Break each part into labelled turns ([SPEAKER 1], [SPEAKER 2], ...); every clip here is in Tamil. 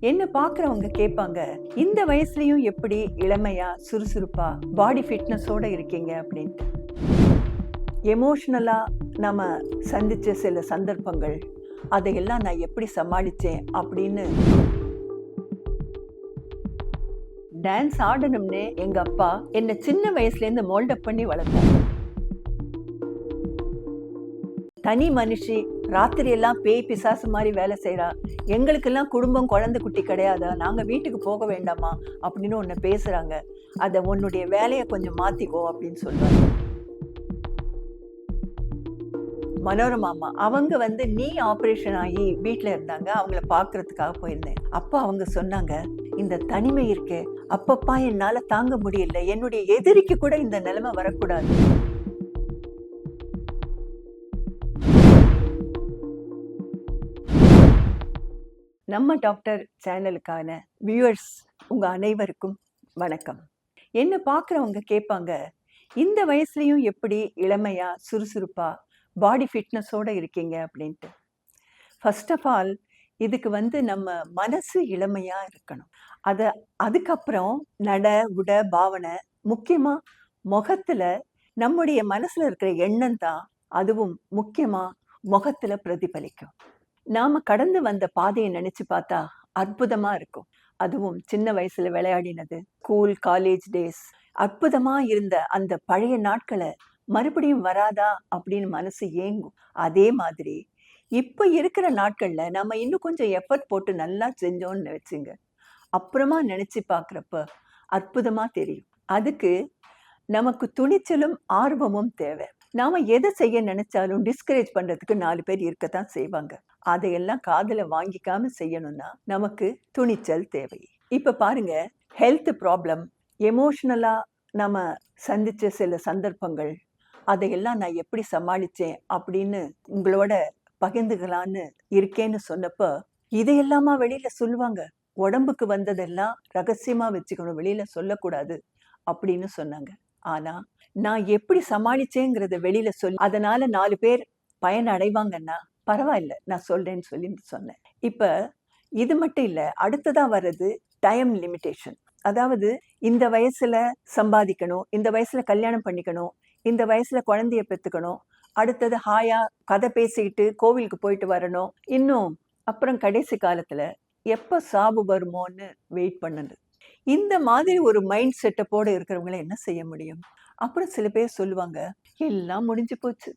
[SPEAKER 1] என்ன பார்க்குறவங்க கேட்பாங்க இந்த வயசுலயும் எப்படி இளமையா சுறுசுறுப்பா பாடி ஃபிட்னஸோட இருக்கீங்க அப்படின்ட்டு. எமோஷ்னலாக நம்ம சந்திச்ச சில சந்தர்ப்பங்கள் அதையெல்லாம் நான் எப்படி சமாளிச்சேன் அப்படின்னு டான்ஸ் ஆடணும்னு எங்க அப்பா என்னை சின்ன வயசுல இருந்து மோல்டப் பண்ணி வளர்த்தாங்க தனி மனுஷி ராத்திரி எல்லாம் பேய் பிசாசு மாதிரி வேலை செய்கிறா எங்களுக்கெல்லாம் குடும்பம் குழந்தை குட்டி கிடையாதா? நாங்கள் வீட்டுக்கு போக வேண்டாமா? அப்படின்னு ஒன்று பேசுகிறாங்க அதை உன்னுடைய வேலையை கொஞ்சம் மாற்றிக்கோ அப்படின்னு சொல்கிறாங்க மனோரமாமா அவங்க வந்து நீ ஆப்ரேஷன் ஆகி வீட்டில் இருந்தாங்க. அவங்கள பார்க்கறதுக்காக போயிருந்தேன். அப்போ அவங்க சொன்னாங்க இந்த தனிமை இருக்கே. அப்பப்பா என்னால் தாங்க முடியல. என்னுடைய எதிரிக்கு கூட இந்த நிலைமை வரக்கூடாது. நம்ம டாக்டர் சேனலுக்கான வியூவர்ஸ் உங்கள் அனைவருக்கும் வணக்கம். என்ன பார்க்குறவங்க கேட்பாங்க இந்த வயசுலையும் எப்படி இளமையாக சுறுசுறுப்பாக பாடி ஃபிட்னஸோட இருக்கீங்க அப்படின்ட்டு. ஃபர்ஸ்ட் ஆஃப் ஆல் இதுக்கு வந்து நம்ம மனசு இளமையாக இருக்கணும். அதை அதுக்கப்புறம் நட உட பாவனை முக்கியமாக முகத்தில் நம்முடைய மனசில் இருக்கிற எண்ணம் தான் அதுவும் முக்கியமாக முகத்தில் பிரதிபலிக்கும். நாம கடந்து வந்த பாதையை நினைச்சு பார்த்தா அற்புதமா இருக்கும். அதுவும் சின்ன வயசுல விளையாடினது ஸ்கூல் காலேஜ் டேஸ் அற்புதமா இருந்த அந்த பழைய நாட்களை மறுபடியும் வராதா அப்படின்னு மனசு ஏங்கும். அதே மாதிரி இப்ப இருக்கிற நாட்கள்ல நம்ம இன்னும் கொஞ்சம் எஃபர்ட் போட்டு நல்லா செஞ்சோம்னு வச்சுங்க அப்புறமா நினைச்சு பார்க்குறப்ப அற்புதமா தெரியும். அதுக்கு நமக்கு துணிச்சலும் ஆர்வமும் தேவை. நாம எதை செய்ய நினைச்சாலும் டிஸ்கரேஜ் பண்றதுக்கு நாலு பேர் இருக்கத்தான் செய்வாங்க. அதையெல்லாம் காதுல வாங்கிக்காம செய்யணும்னா நமக்கு துணிச்சல் தேவை. இப்ப பாருங்க ஹெல்த் ப்ராப்ளம் எமோஷ்னலா நம்ம சந்திச்ச சில சந்தர்ப்பங்கள் அதையெல்லாம் நான் எப்படி சமாளிச்சேன் அப்படின்னு உங்களோட பகிர்ந்துக்கலான்னு இருக்கேன்னு சொன்னப்ப இதையெல்லாமா வெளியில சொல்லுவாங்க? உடம்புக்கு வந்ததெல்லாம் ரகசியமா வச்சுக்கணும் வெளியில சொல்லக்கூடாது அப்படின்னு சொன்னாங்க. ஆனா நான் எப்படி சமாளிச்சேங்கிறத வெளியில் சொல்லி அதனால நாலு பேர் பயன் அடைவாங்கன்னா பரவாயில்ல நான் சொல்கிறேன்னு சொல்லி சொன்னேன். இப்போ இது மட்டும் இல்லை அடுத்ததாக வர்றது டைம் லிமிட்டேஷன் அதாவது இந்த வயசில் சம்பாதிக்கணும் இந்த வயசில் கல்யாணம் பண்ணிக்கணும் இந்த வயசில் குழந்தைய பெற்றுக்கணும் அடுத்தது ஹாயாக கதை பேசிக்கிட்டு கோவிலுக்கு போயிட்டு வரணும் இன்னும் அப்புறம் கடைசி காலத்தில் எப்போ சாபு வருமோன்னு வெயிட் பண்ணது. இந்த மாதிரி ஒரு மைண்ட் செட்டப்போடு இருக்கிறவங்கள என்ன செய்ய முடியும்? அப்புறம் சில பேர் சொல்லுவாங்க எல்லாம் முடிஞ்சு போச்சு.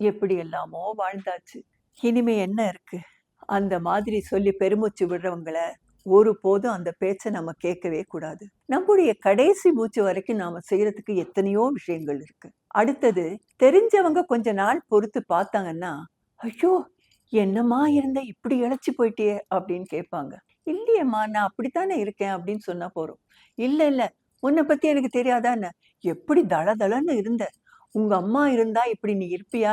[SPEAKER 1] எப்படி எல்லாமோ வாழ்ந்தாச்சு. இனிமே என்ன இருக்கு? அந்த மாதிரி சொல்லி பெருமூச்சு விடுறவங்கள ஒரு போதும் அந்த பேச்சை நம்ம கேட்கவே கூடாது. நம்முடைய கடைசி மூச்சு வரைக்கும் நாம செய்யறதுக்கு எத்தனையோ விஷயங்கள் இருக்கு. அடுத்தது தெரிஞ்சவங்க கொஞ்ச நாள் பொறுத்து பார்த்தாங்கன்னா ஐயோ என்னம்மா இருந்த? இப்படி இழைச்சி போயிட்டியே அப்படின்னு கேட்பாங்க. இல்லையம்மா நான் அப்படித்தானே இருக்கேன் அப்படின்னு சொன்னா போறோம். இல்ல இல்ல உன்னை பத்தி எனக்கு தெரியாதான்னு? எப்படி தளதளன்னு இருந்த? உங்க அம்மா இருந்தா இப்படி நீ இருப்பியா?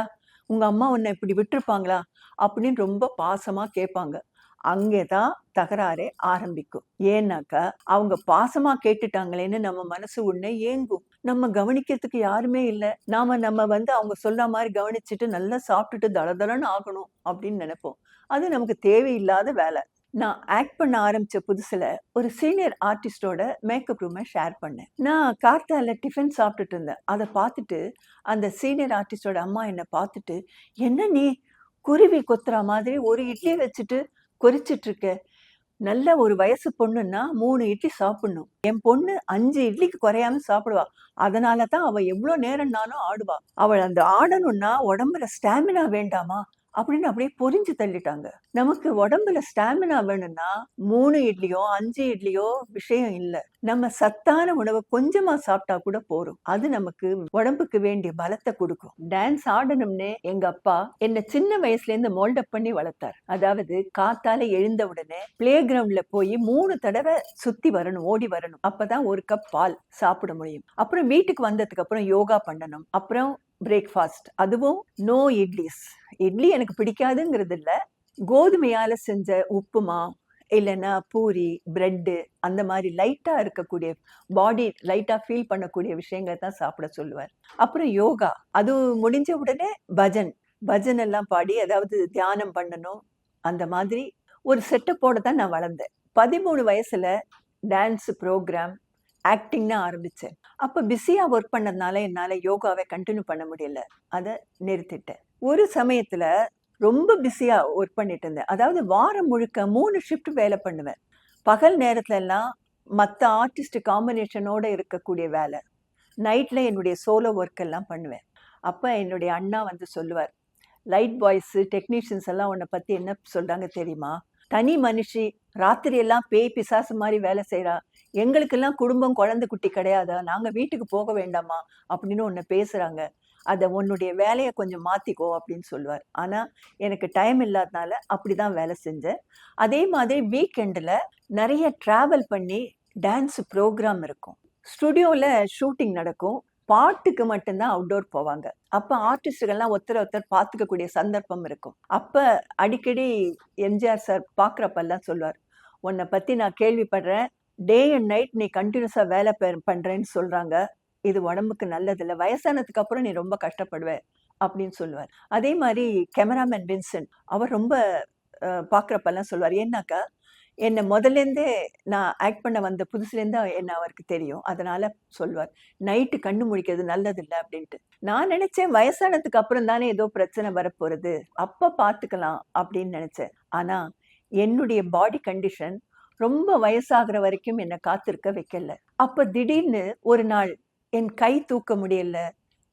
[SPEAKER 1] உங்க அம்மா உன்னை இப்படி விட்டுருப்பாங்களா? அப்படின்னு ரொம்ப பாசமா கேட்பாங்க. அங்கே தான் தகராறே ஆரம்பிக்கும். ஏன்னாக்கா அவங்க பாசமா கேட்டுட்டாங்களேன்னு நம்ம மனசு உன்னே ஏங்கும். நம்ம கவனிக்கிறதுக்கு யாருமே இல்லை. நாம நம்ம வந்து அவங்க சொல்ற மாதிரி கவனிச்சுட்டு நல்லா சாப்பிட்டுட்டு தளதளன்னு ஆகணும் அப்படின்னு நினைப்போம். அது நமக்கு தேவையில்லாத வேலை. நான் ஆக்ட் பண்ண ஆரம்பித்த புதுசில் ஒரு சீனியர் ஆர்டிஸ்டோட மேக்கப் ரூமை ஷேர் பண்ணேன். நான் கார்த்தால டிஃபன் சாப்பிட்டுட்டு இருந்தேன். அதை பார்த்துட்டு அந்த சீனியர் ஆர்டிஸ்டோட அம்மா என்னை பார்த்துட்டு என்ன நீ குருவி கொத்துற மாதிரி ஒரு இட்லி வச்சுட்டு கொறிச்சிட்ருக்க நல்ல ஒரு வயசு பொண்ணுன்னா மூணு இட்லி சாப்பிடணும். என் பொண்ணு அஞ்சு இட்லிக்கு குறையாம சாப்பிடுவா. அதனால தான் அவள் எவ்வளோ நேரம்னாலும் ஆடுவா. அவள் அந்த ஆடணும்னா உடம்புல ஸ்டாமினா வேண்டாமா? அப்படின்னு அப்படியே பொறிஞ்சு தள்ளிட்டாங்க. நமக்கு உடம்புல ஸ்டாமினா வேணும்னா மூணு இட்லியோ அஞ்சு இட்லியோ விஷயம் இல்லை. நம்ம சத்தான உணவை கொஞ்சமா சாப்பிட்டா கூட போறோம் அது நமக்கு உடம்புக்கு வேண்டிய பலத்தை கொடுக்கும். டான்ஸ் ஆடணும்னு எங்க அப்பா என்ன சின்ன வயசுல இருந்து மோல்டப் பண்ணி வளர்த்தார். அதாவது காத்தால எழுந்த உடனே பிளே கிரவுண்ட்ல போய் மூணு தடவை சுத்தி வரணும் ஓடி வரணும். அப்பதான் ஒரு கப் பால் சாப்பிட முடியும். அப்புறம் வீட்டுக்கு வந்ததுக்கு அப்புறம் யோகா பண்ணணும். அப்புறம் பிரேக்ஃபாஸ்ட் அதுவும் நோ இட்லிஸ் இட்லி எனக்கு பிடிக்காதுங்கிறது இல்லை கோதுமையால் செஞ்ச உப்புமா இல்லைன்னா பூரி பிரெட்டு அந்த மாதிரி லைட்டாக இருக்கக்கூடிய பாடி லைட்டாக ஃபீல் பண்ணக்கூடிய விஷயங்களை தான் சாப்பிட சொல்லுவார் அப்புறம் யோகா. அது முடிஞ்ச உடனே பஜன். பஜன் எல்லாம் பாடி அதாவது தியானம் பண்ணணும். அந்த மாதிரி ஒரு செட்டப்போட தான் நான் வளர்ந்தேன். பதிமூணு வயசில் டான்ஸ் ப்ரோக்ராம் ஆக்டிங்னு ஆரம்பித்தேன் அப்போ பிஸியாக ஒர்க் பண்ணதுனால என்னால் யோகாவை கண்டினியூ பண்ண முடியல. அதை நிறுத்திட்டேன். ஒரு சமயத்தில் ரொம்ப பிஸியாக ஒர்க் பண்ணிட்டு இருந்தேன் அதாவது வாரம் முழுக்க மூணு ஷிஃப்ட் வேலை பண்ணுவேன். பகல் நேரத்துல எல்லாம் மற்ற ஆர்டிஸ்ட் காம்பினேஷனோட இருக்கக்கூடிய வேலை. நைட்டில் என்னுடைய சோலோ ஒர்க் எல்லாம் பண்ணுவேன். அப்போ என்னுடைய அண்ணா வந்து சொல்லுவார் லைட் பாய்ஸு டெக்னீஷியன்ஸ் எல்லாம் உன்னை பற்றி என்ன சொல்கிறாங்க தெரியுமா? தனி மனுஷி ராத்திரியெல்லாம் பேய் பிசாசு மாதிரி வேலை செய்கிறா எங்களுக்கெல்லாம் குடும்பம் குழந்தை குட்டி கிடையாதா? நாங்கள் வீட்டுக்கு போக வேண்டாமா? அப்படின்னு ஒன்று பேசுகிறாங்க அதை உன்னுடைய வேலையை கொஞ்சம் மாற்றிக்கோ அப்படின்னு சொல்லுவார். ஆனால் எனக்கு டைம் இல்லாதனால அப்படி தான் வேலை செஞ்சேன். அதே மாதிரி வீக்கெண்டில் நிறைய ட்ராவல் பண்ணி டான்ஸ் ப்ரோக்ராம் இருக்கும். ஸ்டுடியோவில் ஷூட்டிங் நடக்கும். பாட்டுக்கு மட்டும்தான் அவுட்டோர் போவாங்க. அப்போ ஆர்டிஸ்டுகள்லாம் ஒருத்தர் ஒருத்தர் பார்த்துக்கக்கூடிய சந்தர்ப்பம் இருக்கும். அப்போ அடிக்கடி எம்ஜிஆர் சார் பார்க்குறப்பெல்லாம் சொல்லுவார் உன்னை பற்றி நான் கேள்விப்படுறேன். டே அண்ட் நைட் நீ கண்டினியூஸாக வேலை பண்ணுறேன்னு சொல்கிறாங்க இது உடம்புக்கு நல்லதில்லை வயசானதுக்கு அப்புறம் நீ ரொம்ப கஷ்டப்படுவ அப்படின்னு சொல்லுவார். அதே மாதிரி கேமராமேன் வின்சென்ட் அவர் ரொம்ப பார்க்குறப்பெல்லாம் சொல்லுவார். ஏன்னாக்கா என்னை முதலேருந்தே நான் ஆக்ட் பண்ண வந்த புதுசுலேருந்து என்ன அவருக்கு தெரியும். அதனால் சொல்லுவார் நைட்டு கண்ணு முழிக்கிறது நல்லதில்லை அப்படின்ட்டு. நான் நினச்சேன் வயசானதுக்கு அப்புறம் தானே ஏதோ பிரச்சனை வரப்போகிறது அப்போ பார்த்துக்கலாம் அப்படின்னு நினச்சேன். ஆனால் என்னுடைய பாடி கண்டிஷன் ரொம்ப வயசாகிற வரைக்கும் என்னை காத்திருக்க வைக்கல. அப்போ திடீர்னு ஒரு நாள் என் கை தூக்க முடியல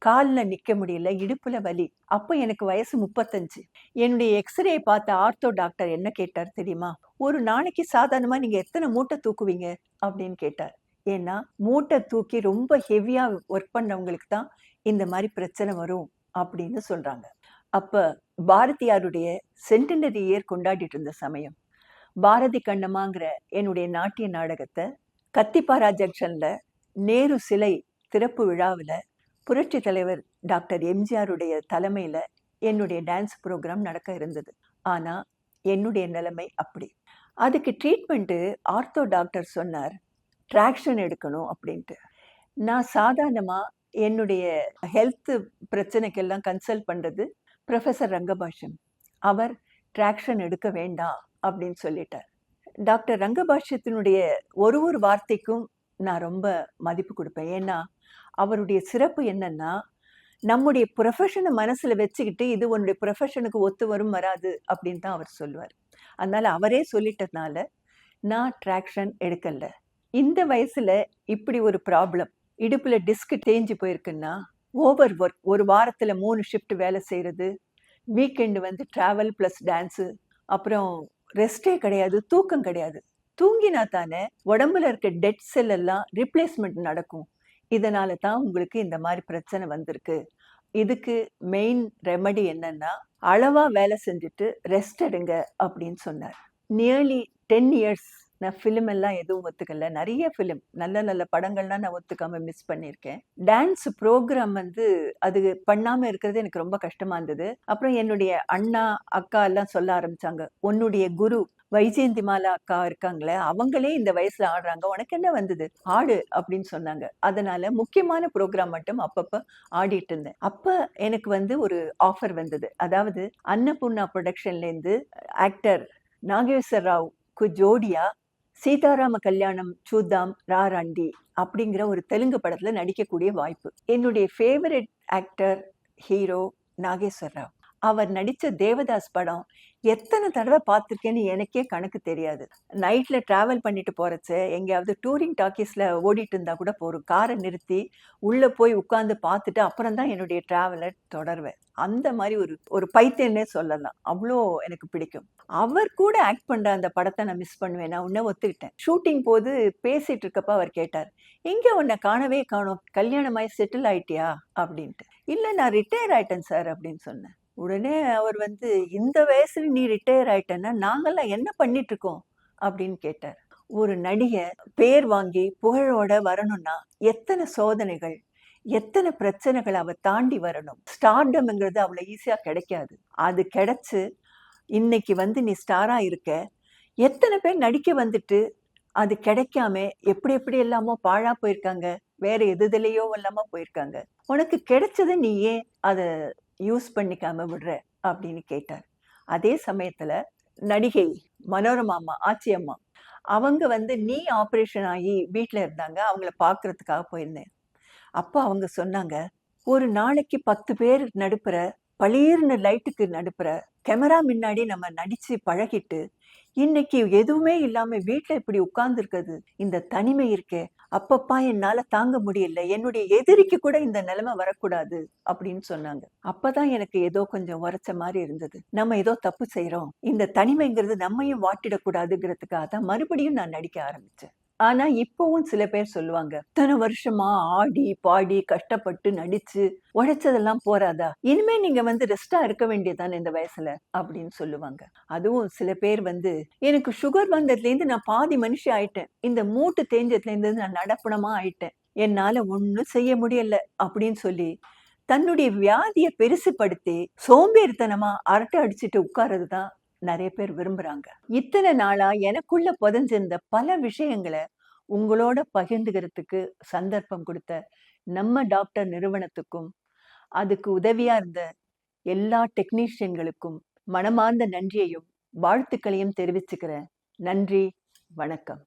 [SPEAKER 1] காலில் நிற்க முடியல இடுப்புல வலி. அப்போ எனக்கு வயசு முப்பத்தஞ்சு. என்னுடைய எக்ஸ்ரே பார்த்த ஆர்த்தோ டாக்டர் என்ன கேட்டார் தெரியுமா? ஒரு நாளைக்கு சாதாரணமாக நீங்கள் எத்தனை மூட்டை தூக்குவீங்க? அப்படின்னு கேட்டார். ஏன்னா மூட்டை தூக்கி ரொம்ப ஹெவியாக ஒர்க் பண்ணவங்களுக்கு தான் இந்த மாதிரி பிரச்சனை வரும் அப்படின்னு சொல்கிறாங்க அப்போ பாரதியாருடைய சென்டினரி இயர் கொண்டாடிட்டு இருந்த சமயம் பாரதி கண்ணமாங்கிற என்னுடைய நாட்டிய நாடகத்தை கத்திப்பாரா ஜங்ஷனில் நேரு சிலை திறப்பு விழாவில் புரட்சி தலைவர் டாக்டர் எம்ஜிஆருடைய தலைமையில் என்னுடைய டான்ஸ் ப்ரோக்ராம் நடக்க இருந்தது. ஆனால் என்னுடைய நிலைமை அப்படி. அதுக்கு ட்ரீட்மெண்ட்டு ஆர்த்தோ டாக்டர் சொன்னார். ட்ராக்ஷன் எடுக்கணும் அப்படின்ட்டு. நான் சாதாரணமாக என்னுடைய ஹெல்த் பிரச்சனைக்கெல்லாம் கன்சல்ட் பண்ணுறது ப்ரொஃபஸர் ரங்கபாஷன் அவர் ட்ராக்ஷன் எடுக்க வேண்டாம் அப்படின்னு சொல்லிட்டார். டாக்டர் ரங்கபாஷ்யத்தினுடைய ஒரு ஒரு வார்த்தைக்கும் நான் ரொம்ப மதிப்பு கொடுப்பேன். ஏன்னா அவருடைய சிறப்பு என்னன்னா நம்முடைய ப்ரொஃபஷனை மனசில் வச்சுக்கிட்டு இது உன்னுடைய ப்ரொஃபஷனுக்கு ஒத்து வரும் வராது அப்படின்னு தான் அவர் சொல்லுவார். அதனால் அவரே சொல்லிட்டதுனால நான் ட்ராக்ஷன் எடுக்கல. இந்த வயசில் இப்படி ஒரு ப்ராப்ளம் இடுப்பில் டிஸ்க் தேஞ்சு போயிருக்குன்னா ஓவர் ஒர்க் ஒரு வாரத்தில் மூணு ஷிஃப்ட் வேலை செய்கிறது வீக்கெண்டு வந்து ட்ராவல் ப்ளஸ் டான்ஸு அப்புறம் ரெஸ்டே கிடையாது தூக்கம் கிடையாது. தூங்கினா தானே உடம்புல இருக்க டெட் செல் எல்லாம் ரிப்ளேஸ்மெண்ட் நடக்கும். இதனால தான் உங்களுக்கு இந்த மாதிரி பிரச்சனை வந்திருக்கு. இதுக்கு மெயின் ரெமடி என்னன்னா அளவாக வேலை செஞ்சுட்டு ரெஸ்ட் எடுங்க அப்படின்னு சொன்னார். நியர்லி டென் இயர்ஸ் நான் ஃபிலிம் எல்லாம் எதுவும் ஒத்துக்கல. நிறைய ஃபிலிம் நல்ல நல்ல படங்கள்லாம் நான் ஒத்துக்காம மிஸ் பண்ணியிருக்கேன். டான்ஸ் ப்ரோக்ராம் வந்து அது பண்ணாம இருக்கிறது எனக்கு ரொம்ப கஷ்டமா இருந்தது. அப்புறம் என்னுடைய அண்ணா அக்கா எல்லாம் சொல்ல ஆரம்பிச்சாங்க உன்னுடைய குரு வைஜெயந்தி மாலா அக்கா இருக்காங்களே அவங்களே இந்த வயசுல ஆடுறாங்க உனக்கு என்ன வந்தது? ஆடு அப்படின்னு சொன்னாங்க. அதனால முக்கியமான ப்ரோக்ராம் மட்டும் அப்பப்ப ஆடிட்டு இருந்தேன். அப்ப எனக்கு வந்து ஒரு ஆஃபர் வந்தது. அதாவது அன்னபூர்ணா ப்ரொடக்ஷன்ல இருந்து ஆக்டர் நாகேஸ்வர் ராவ்க்கு ஜோடியா சீதாராம கல்யாணம் சூதாம் ராராண்டி அப்படிங்கிற ஒரு தெலுங்கு படத்தில் நடிக்கக்கூடிய வாய்ப்பு. என்னுடைய favourite actor hero Nageswar Rao. அவர் நடித்த தேவதாஸ் படம் எத்தனை தடவை பார்த்துருக்கேன்னு எனக்கே கணக்கு தெரியாது. நைட்டில் ட்ராவல் பண்ணிட்டு போகிறச்சு எங்கேயாவது டூரிங் டாக்கீஸில் ஓடிட்டு இருந்தால் கூட போறோம் காரை நிறுத்தி உள்ளே போய் உட்காந்து பார்த்துட்டு அப்புறம் தான் என்னுடைய ட்ராவலை தொடர்வேன். அந்த மாதிரி ஒரு ஒரு பைத்தியன்னே சொல்லலாம். அவ்வளோ எனக்கு பிடிக்கும். அவர் கூட ஆக்ட் பண்ணுற அந்த படத்தை நான் மிஸ் பண்ணுவேன். நான் உன்ன ஒத்துக்கிட்டேன். ஷூட்டிங் போது பேசிகிட்டு இருக்கப்ப அவர் கேட்டார் எங்க உன்னை காணவே காணும். கல்யாணமாய் செட்டில் ஆயிட்டியா? அப்படின்ட்டு. இல்லை நான் ரிட்டையர் ஆயிட்டேன் சார் அப்படின்னு சொன்னேன். உடனே அவர் வந்து இந்த வயசுல நீ ரிட்டையர் ஆயிட்டேன்னா நாங்கெல்லாம் என்ன பண்ணிட்டு இருக்கோம் அப்படின்னு கேட்டார். ஒரு நடிகை பேர் வாங்கி புகழோட வரணும்னா எத்தனை சோதனைகள் எத்தனை பிரச்சனைகள் அவ தாண்டி வரணும்? ஸ்டார்டம்ங்கிறது அவ்வளோ ஈஸியாக கிடைக்காது. அது கிடைச்சு இன்னைக்கு வந்து நீ ஸ்டாராக இருக்க எத்தனை பேர் நடிக்க வந்துட்டு அது கிடைக்காம எப்படி எப்படி எல்லாமோ பாழா போயிருக்காங்க வேற எதுலையோ இல்லாமல் போயிருக்காங்க. உனக்கு கிடைச்சதை நீ ஏன் அதை யூஸ் பண்ணிக்காம விடுற அப்படின்னு கேட்டார். அதே சமயத்தில் நடிகை மனோரமா அம்மா ஆச்சி அம்மா அவங்க வந்து நீ ஆப்ரேஷன் ஆகி வீட்டில் இருந்தாங்க அவங்கள பார்க்கறதுக்காக போயிருந்தேன். அப்போ அவங்க சொன்னாங்க ஒரு நாளைக்கு பத்து பேர் நடுப்புற பளீர்னு லைட்டுக்கு நடுப்புற கேமரா முன்னாடி நம்ம நடிச்சு பழகிட்டு இன்னைக்கு எதுவுமே இல்லாமல் வீட்டில் இப்படி உட்கார்ந்துருக்குது இந்த தனிமை இருக்கே அப்பப்பா என்னால் தாங்க முடியல என்னுடைய எதிரிக்கு கூட இந்த நிலைமை வரக்கூடாது அப்படின்னு சொன்னாங்க. அப்பதான் எனக்கு ஏதோ கொஞ்சம் உரைச்ச மாதிரி இருந்தது. நம்ம ஏதோ தப்பு செய்கிறோம் இந்த தனிமைங்கிறது நம்மையும் வாட்டிடக்கூடாதுங்கிறதுக்காக தான் மறுபடியும் நான் நடிக்க ஆரம்பிச்சேன். ஆனா இப்பவும் சில பேர் சொல்லுவாங்க இத்தனை வருஷமா ஆடி பாடி கஷ்டப்பட்டு நடிச்சு உழைச்சதெல்லாம் போறாதா? இனிமே நீங்க வந்து ரெஸ்டா இருக்க வேண்டியதானே இந்த வயசுல? அப்படின்னு சொல்லுவாங்க. அதுவும் சில பேர் வந்து எனக்கு சுகர் வந்ததுல இருந்து நான் பாதி மனுஷி ஆயிட்டேன். இந்த மூட்டு தேஞ்சதுல இருந்து நான் நடப்பணமா ஆயிட்டேன். என்னால ஒண்ணும் செய்ய முடியல. அப்படின்னு சொல்லி தன்னுடைய வியாதியை பெருசுப்படுத்தி சோம்பேறித்தனமா அரட்டை அடிச்சுட்டு உட்கார்றது தான் நிறைய பேர் விரும்புறாங்க. இத்தனை நாளா எனக்குள்ள புதஞ்சிருந்த பல விஷயங்களை உங்களோட பகிர்ந்துக்கிறதுக்கு சந்தர்ப்பம் கொடுத்த நம்ம டாக்டர் நிறுவனத்துக்கும் அதுக்கு உதவியா இருந்த எல்லா டெக்னீஷியன்களுக்கும் மனமார்ந்த நன்றியையும் வாழ்த்துக்களையும் தெரிவிச்சுக்கிறேன். நன்றி வணக்கம்.